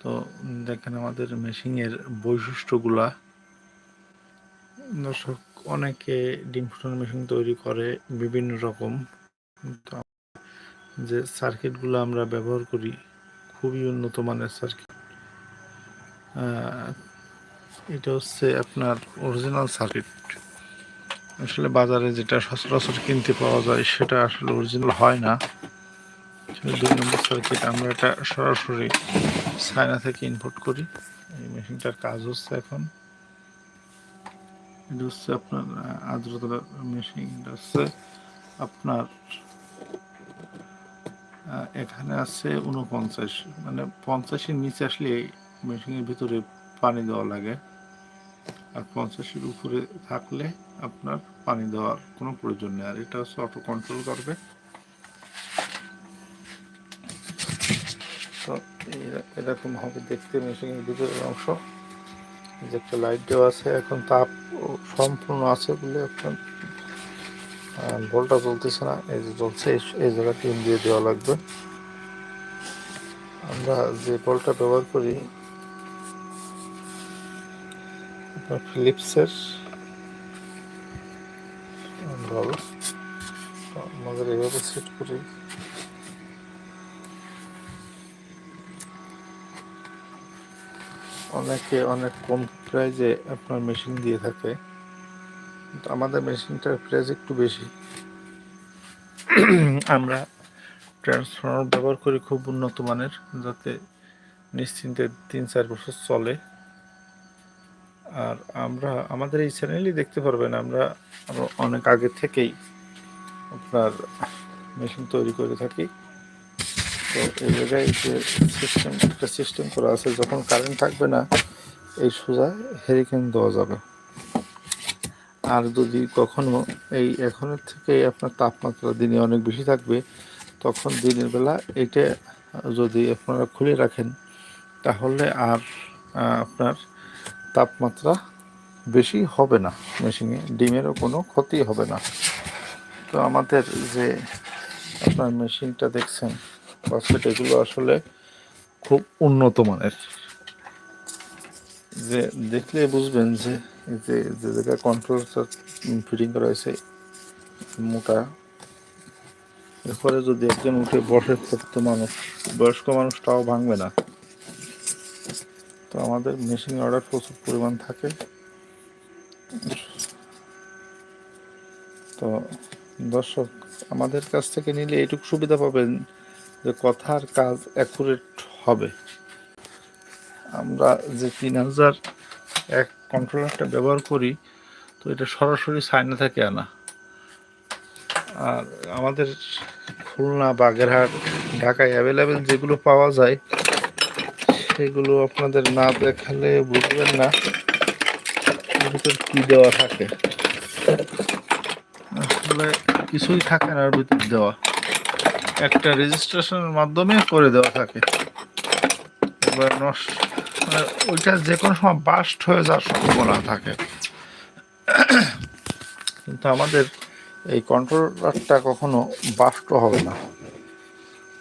তো দেখেন আমাদের মেশিনের বৈশিষ্ট্যগুলা। দর্শক, অনেকে ডিম ফুটানো মেশিন তৈরি করে বিভিন্ন রকম। যে সার্কিটগুলো আমরা ব্যবহার করি, খুবই উন্নত মানের সার্কিট এটা হচ্ছে আপনার অরিজিনাল সার্কিট আসলে বাজারে যেটা সচরাচর কিনতে পাওয়া যায়, সেটা আসলে অরিজিনাল হয় না। দুই নম্বর সার্কিট আমরা এটা সরাসরি চায়না থেকে ইম্পোর্ট করি। এই মেশিনটার কাজ হচ্ছে এখন। এটা হচ্ছে আপনার আহ, আর্দ্রতা মেশিন এটা হচ্ছে আপনার এখানে আছে উনপঞ্চাশ মানে পঞ্চাশের নিচে আসলে মেশিনের ভিতরে পানি দেওয়া লাগে। আর পঞ্চাশের উপরে থাকলে আপনার পানি দেওয়ার কোনো প্রয়োজন নেই। আর এটা হচ্ছে অটো কন্ট্রোল করবে তো এরা- এরকম হবে দেখতে মেশিনের ভিতরের অংশ। যে একটা লাইট দেওয়া আছে, এখন তাপ সম্পূর্ণ আছে বলে এখন বলটা চলতেছে না। এই যে চলছে এই- জায়গা টিন দিয়ে দেওয়া লাগবে। আমরা যে বলটা ব্যবহার করি ফিলিপসের তো আমাদের এইভাবে সেট করি। অনেকে অনেক কম প্রাইজে আপনার মেশিন দিয়ে থাকে, কিন্তু আমাদের মেশিনটার প্রাইস একটু বেশি। আমরা ট্রান্সফর্মার ব্যবহার করি খুব উন্নত মানের, যাতে নিশ্চিন্তে তিন চার বছর চলে। আর আমরা, আমাদের এই চ্যানেলই দেখতে পারবেন, আমরা অনেক আগে থেকেই আপনার মেশিন তৈরি করে থাকি। তো এই জায়গায় যে সিস্টেম একটা সিস্টেম করা আছে, যখন কারেন্ট থাকবে না, এই সোজা হেরিকেন দেওয়া যাবে। আর যদি কখনো এই এখনের থেকে আপনার তাপমাত্রা দিনে অনেক বেশি থাকবে, তখন দিনের বেলা এটা যদি আপনারা খুলে রাখেন, তাহলে আর আপনার তাপমাত্রা বেশি হবে না। মেশিনে ডিমেরও কোনো ক্ষতি হবে না। তো আমাদের যে আপনার মেশিনটা দেখছেন বাস্কেট এগুলো আসলে খুব উন্নত মানের। যে দেখলে বুঝবেন যে যে যে জায়গায় কন্ট্রোলটা ফিটিং করা হয়েছে, মোটা। এরপরে যদি একজন উঠে বসে করতো মানুষ, বয়স্ক মানুষটাও ভাঙবে না। তো আমাদের মেশিন অর্ডার প্রচুর পরিমাণ থাকে। তো দর্শক, আমাদের কাছ থেকে নিলে এটুকু সুবিধা পাবেন যে কথার কাজ অ্যাকুরেট হবে। আমরা যে তিন হাজার এক কন্ট্রোলারটা ব্যবহার করি, তো এটা সরাসরি সাইনে থেকে আনা। আর আমাদের খুলনা, বাগেরহাট, ঢাকায় অ্যাভেলেবেল যেগুলো পাওয়া যায়, সেগুলো আপনাদের না দেখালে বুঝবেন না। ভিতর কি দেওয়া থাকে? আসলে কিছুই থাকে না এর ভিতর দেওয়া। একটা রেজিস্ট্রেশনের মাধ্যমে করে দেওয়া থাকে। এবার নষ্ট মানে ওইটা যে কোনো সময় বাস্ট হয়ে যাওয়ার সম্ভাবনা থাকে। কিন্তু আমাদের এই কন্ট্রোলারটা কখনো বাস্ট হবে না।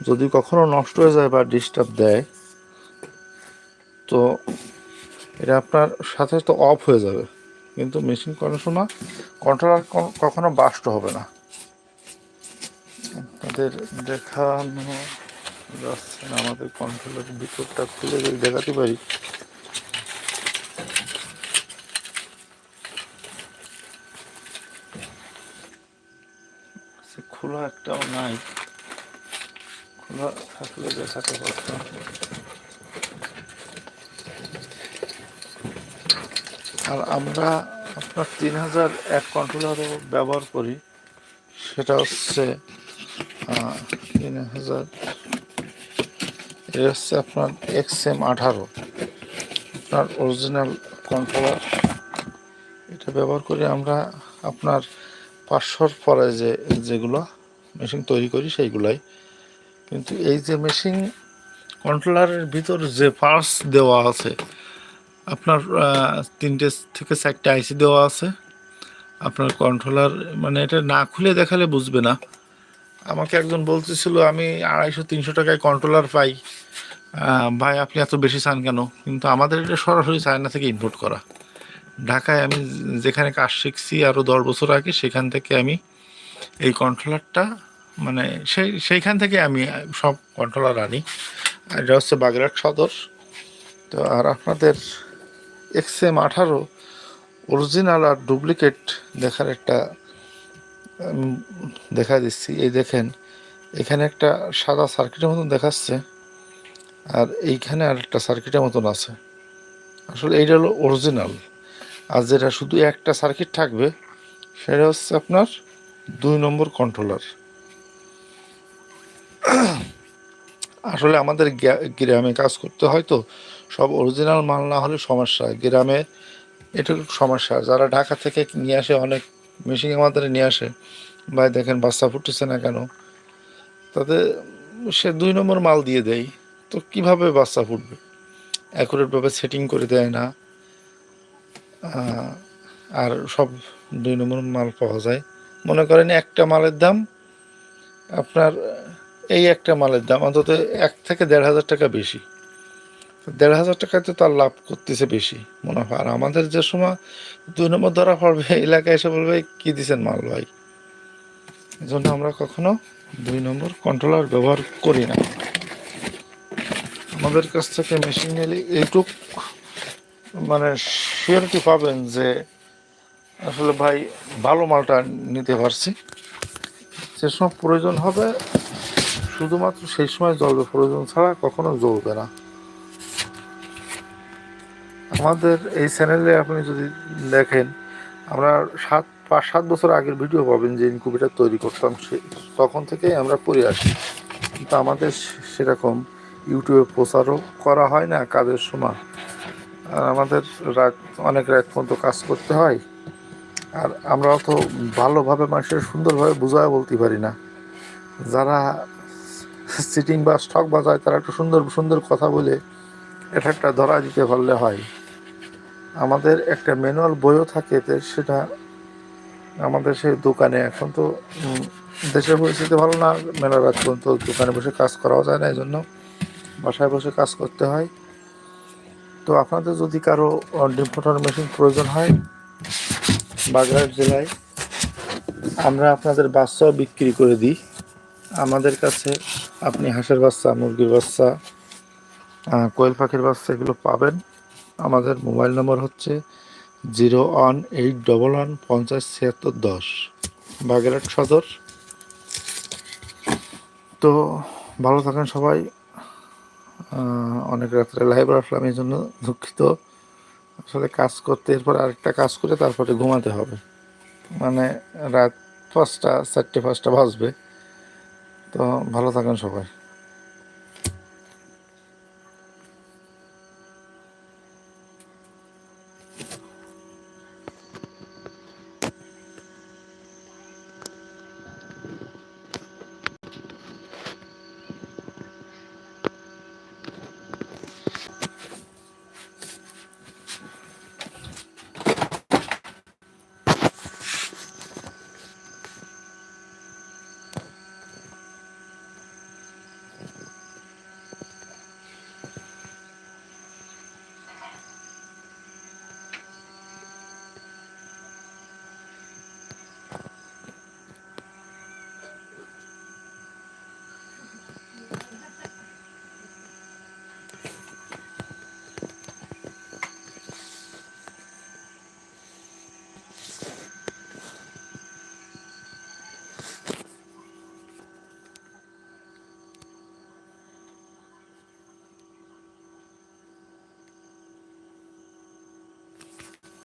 যদি কখনো নষ্ট হয়ে যায় বা ডিস্টার্ব দেয়, তো এটা আপনার সাথে সাথে অফ হয়ে যাবে। কিন্তু মেশিন কোনো সময় কন্ট্রোলার কখনো বাস্ট হবে না। তাদের দেখানো যাচ্ছে না, আমাদের কন্ট্রোলের ভিতরটা খুলে যদি দেখাতে পারি? সে খোলা একটাও নাই। খোলা থাকলে দেখাতে পারতাম। আর আমরা আপনার তিন হাজার এক কন্ট্রোলারও ব্যবহার করি, সেটা হচ্ছে তিন হাজার। এটা হচ্ছে আপনার এক্স এম আঠারো। আপনার অরিজিনাল কন্ট্রোলার এটা ব্যবহার করে আমরা আপনার পাঁচশোর পরে যে, যেগুলো মেশিন তৈরি করি সেইগুলাই। কিন্তু এই যে মেশিন কন্ট্রোলারের ভিতর যে পার্টস দেওয়া আছে, আপনার তিনটে থেকে চারটে আইসি দেওয়া আছে। আপনার কন্ট্রোলার মানে এটা না খুলে দেখালে বুঝবে না। আমাকে একজন বলতেছিল, আমি আড়াইশো, তিনশো টাকায় কন্ট্রোলার পাই। ভাই, আপনি এত বেশি চান কেন? কিন্তু আমাদের এটা সরাসরি চায়না থেকে ইম্পোর্ট করা। ঢাকায় আমি যেখানে কাজ শিখছি আরও দশ বছর আগে, সেখান থেকে আমি এই কন্ট্রোলারটা মানে সেই, সেইখান থেকে আমি সব কন্ট্রোলার আনি। আর এটা হচ্ছে বাগেরহাট সদর। তো আর আপনাদের এক্স এম আঠারো অরিজিনাল আর ডুপ্লিকেট দেখার একটা দেখা দিচ্ছি। এই দেখেন, এখানে একটা সাদা সার্কিটের মতন দেখাচ্ছে আর এইখানে আর একটা সার্কিটের মতন আছে। আসলে এইটা হলো অরিজিনাল আর যেটা শুধু একটা সার্কিট থাকবে, সেটা হচ্ছে আপনার দুই নম্বর কন্ট্রোলার আসলে আমাদের গ্রামে কাজ করতে হয় তো, সব অরিজিনাল মাল না হলে সমস্যা গ্রামে এটা সমস্যা। যারা ঢাকা থেকে নিয়ে আসে অনেক মেশিন আমাদের নিয়ে আসে। ভাই দেখেন বাচ্চা ফুটেছে না কেন? তাতে সে দুই নম্বর মাল দিয়ে দেয়। তো কীভাবে বাচ্চা ফুটবে? অ্যাকুরেটভাবে সেটিং করে দেয় না। আর সব দুই নম্বর মাল পাওয়া যায়। মনে করেন একটা মালের দাম আপনার, এই একটা মালের দাম অন্তত এক থেকে দেড় হাজার টাকা বেশি। দেড় হাজার টাকায় তো তার লাভ করতেছে বেশি মুনাফা। আর আমাদের যে সময় দুই নম্বর ধরা পড়বে এলাকায় এসে বলবে, কি দিচ্ছেন মাল ভাই? জন্য আমরা কখনো দুই নম্বর কন্ট্রোলার ব্যবহার করি না। আমাদের কাছ থেকে মেশিন নিলে এইটুক মানে শিওরিটি পাবেন যে, আসলে ভাই ভালো মালটা নিতে পারছি। যে সময় প্রয়োজন হবে, শুধুমাত্র সেই সময় জ্বলবে প্রয়োজন ছাড়া কখনো জ্বলবে না। আমাদের এই চ্যানেলে আপনি যদি দেখেন, আমরা সাত, পাঁচ, সাত বছর আগের ভিডিও পাবেন যে ইনকুবেটার তৈরি করতাম সে, তখন থেকেই আমরা করে আসি। কিন্তু আমাদের সেরকম ইউটিউবে প্রচারও করা হয় না কাজের সময়। আর আমাদের রাত, অনেক রাত পর্যন্ত কাজ করতে হয়। আর আমরা অত ভালোভাবে মানুষের সুন্দরভাবে বুঝায় বলতে পারি না। যারা সিটিং বা স্টক বাজায়, তারা একটু সুন্দর সুন্দর কথা বলে, এটা একটা ধরা দিতে পারলে হয়। আমাদের একটা ম্যানুয়াল বইও থাকে সেটা আমাদের সেই দোকানে। এখন তো দেশের পরিস্থিতি ভালো না মেলা রাত পর্যন্ত দোকানে বসে কাজ করাও যায় না এই জন্য বাসায় বসে কাজ করতে হয়। তো আপনাদের যদি কারও ডিম ফোটার মেশিন প্রয়োজন হয়, বাগেরহাট জেলায়, আমরা আপনাদের বাচ্চাও বিক্রি করে দিই। আমাদের কাছে আপনি হাঁসের বাচ্চা, মুরগির বাচ্চা কোয়েল পাখির বাচ্চা এগুলো পাবেন। আমাদের মোবাইল নম্বর হচ্ছে zero one eight double one পঞ্চাশ ছিয়াত্তর দশ, বাগেরহাট সদর। তো ভালো থাকেন সবাই। অনেক রাত্রে লাইভ আসলাম, এই জন্য দুঃখিত। আসলে কাজ করতে এরপর আরেকটা কাজ করে তারপরে ঘুমাতে হবে। মানে রাত পাঁচটা, চারটে, পাঁচটা বাজবে। তো ভালো থাকেন সবাই।